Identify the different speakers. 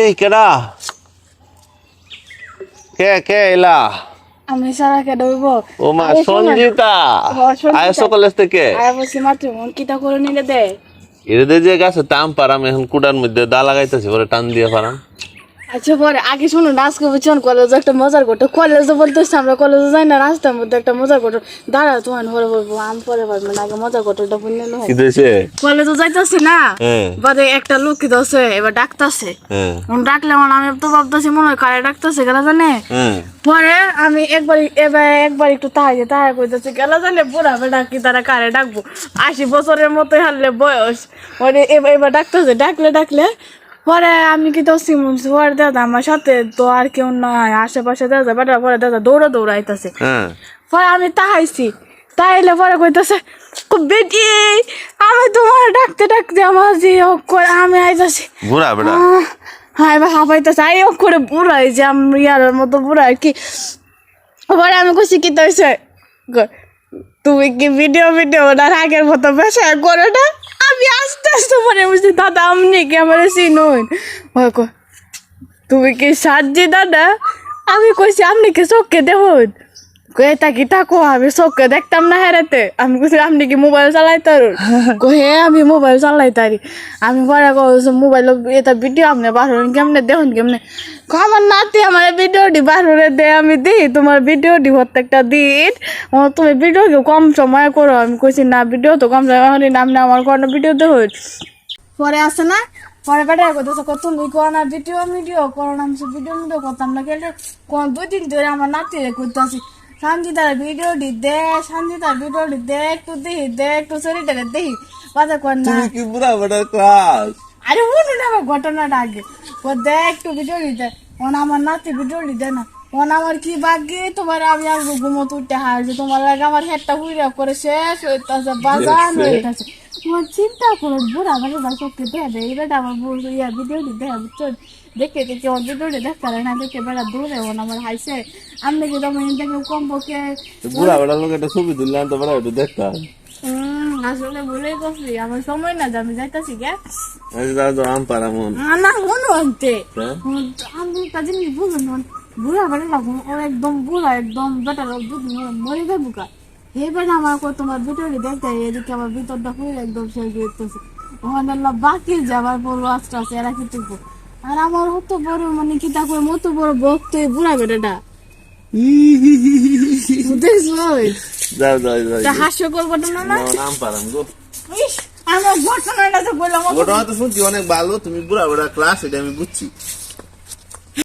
Speaker 1: এই কেডা? কে কে এলা?
Speaker 2: আমি সারা কে দইব
Speaker 1: ও মা সঞ্জিতা। আয়সো কলেজ থেকে?
Speaker 2: মাত্র মন করে নিলে দে।
Speaker 1: এদের যে গাছে তাম পারাম এখন কুটার মধ্যে দা লাগাইতেছি পরে টান দিয়ে পারাম।
Speaker 2: আচ্ছা পরে আগে শুনো নাচ করব চন কলেজে একটা মজার করতো। কলেজে বলতেছি আমরা কলেজে যাই না রাস্তার মধ্যে একটা মজার করতো। দাঁড়া তোমার পরে বলব আমি পরে পারব না আগে মজার করতোটা বুঝলে না কলেজে যাইতেছি না
Speaker 1: হ্যাঁ।
Speaker 2: বাদে একটা লোক কি দছে এবার ডাকতাছে।
Speaker 1: হ্যাঁ।
Speaker 2: ডাকলে মানে আমি তো ভাবতেছি মনে হয় কারে ডাকতেছে গেলা জানে?
Speaker 1: হ্যাঁ।
Speaker 2: পরে আমি একবার এবার একবার একটু তাহাই তাহাই কইতেছি গেলা জানে বুড়া বেটা কি তারা কারে ডাকবো? আশি বছরের মতো হারলে বয়স। পরে এবার এবার ডাকতেছে ডাকলে ডাকলে পরে আমি কি তো সিমন পরে দাদা আমার সাথে তো আর কেউ নয় আশেপাশে দাদা বেটা পরে দাদা দৌড়া দৌড়া আইতাছে
Speaker 1: হ্যাঁ।
Speaker 2: পরে আমি তাহাইছি তাইলে পরে কইতাছে "কো বেটি আমি তোমার ডাকতে ডাকতে আমার যে হোক করে আমি আইতাছি।
Speaker 1: বুড়া বেটা।
Speaker 2: হ্যাঁ এবার হাঁপাইতেছে আই হোক করে বুড়া এই যে আমি ইয়ার মতো বুড়া আর কি। পরে আমি কইছি কি তো হইছে? কয়, তুমি কি ভিডিও ভিডিও ওনার আগের মতো বেসা করো না? আমি আস্তে আস্তে মনে বুঝছি, দাদা, আপনি কি আমার চিনুন তুমি কি সাজি দাদা আমি কইছি, আপনি কি চোখকে দেখুন? কয়ে তাকি তাকো? আমি চোখকে দেখতাম না হেরাতে। আমি কইছি আপনি কি মোবাইল চালাইতার কয়ে আমি মোবাইল চালাইতারি আমি পরে কইছি মোবাইল এটা ভিডিও আপনি বাহরেন কেমনে দেখুন কেমনে? আমার নাতি আমার ভিডিওটি বাহরে দে আমি দিই তোমার ভিডিওটি প্রত্যেকটা দিন। ও তুমি ভিডিও কম সময় করো। আমি কইছি না ভিডিও তো কম সময় নাম না আমার কোনো ভিডিও দেখুন পরে আসে না? পরে বেটা করতেছে কত তুমি কো না ভিডিও ভিডিও করো না আমি ভিডিও ভিডিও করতাম না কেটে কোন দুই দিন ধরে আমার নাতি করতেছি সঞ্জিতার ভিডিও দি দে সঞ্জিতার ভিডিও দি দে একটু দেখি দে একটু শরীরটাকে দেখি। কথা কর না।
Speaker 1: তুমি কি বুড়া বেটার ক্লাস
Speaker 2: আরে শুনুন না আমার ঘটনাটা আগে। ও দে একটু ভিডিও দিতে ওন আমার নাতি ভিডিও দিতে না। ওন আমার কি বাকি? তোমার আমি আর ঘুমো তুইতে হারছে তোমার লাগে আমার হেডটা হুইরা করে শেষ হইতাছে বাজান হইতাছে। তোমার চিন্তা করো বুড়া মানে যা চোখকে দেখে দেয় এই আমার বুড়ো ইয়া ভিডিও দিতে হবে বুঝছ দেখে দেখে ওর ভিডিও দেখতে না দেখে বেড়া দূরে ওন আমার হাইছে আমি কি তোমার ইন্টারভিউ কম পক্ষে
Speaker 1: বুড়া বেটার লোক একটা ছবি তো বেড়া দেখতাম।
Speaker 2: আসলে করছি আমার সময় না আমি যাইতাছি গে।
Speaker 1: আমি আম
Speaker 2: না মনে বুড়া ও একদম বুড়া একদম বেটার দুধ মরে যাব কা হে বেটা আমার কো তোমার ভিতরে দেখতে এদিকে আমার ভিতরটা একদম শেষ হইতেছে ওখানে বাকি যাবার বড় আস্তে এরা কি আর আমার হত বড় মানে কি তা মতো বড় ভক্ত এই বুড়া বেটাটা। বুঝেছ
Speaker 1: যাও যাও যাও
Speaker 2: তা হাস্যকর ঘটনা না
Speaker 1: আম পারাম গো
Speaker 2: আমার ঘটনাটা তো বললাম
Speaker 1: ঘটনা তো শুনছি অনেক ভালো। তুমি বুড়া বেটা ক্লাস এটা আমি বুঝছি।